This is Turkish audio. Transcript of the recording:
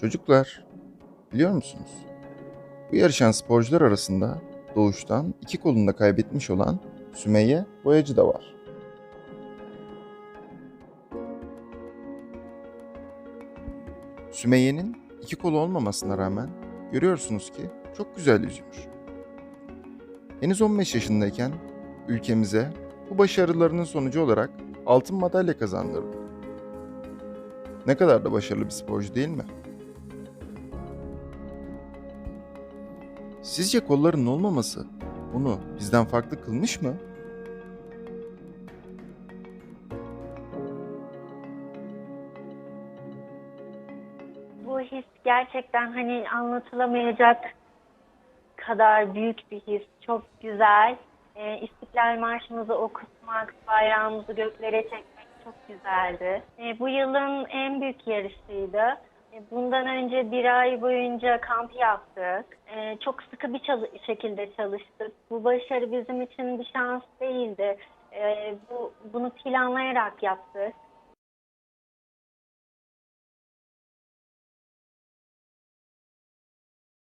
Çocuklar, biliyor musunuz? Bu yarışan sporcular arasında doğuştan iki kolunu da kaybetmiş olan Sümeyye Boyacı da var. Sümeyye'nin iki kolu olmamasına rağmen görüyorsunuz ki çok güzel yüzüyor. Henüz 15 yaşındayken ülkemize bu başarılarının sonucu olarak altın madalya kazandırdı. Ne kadar da başarılı bir sporcu değil mi? Sizce kollarının olmaması onu bizden farklı kılmış mı? Bu his gerçekten hani anlatılamayacak kadar büyük bir his. Çok güzel. Ee, İstiklal Marşımızı okutmak, bayrağımızı göklere çekmek çok güzeldi. Ee, bu yılın en büyük yarışıydı. Ee, bundan önce bir ay boyunca kamp yaptık. Ee, çok sıkı bir çalı- şekilde çalıştık. Bu başarı bizim için bir şans değildi. Ee, bu, bunu planlayarak yaptık.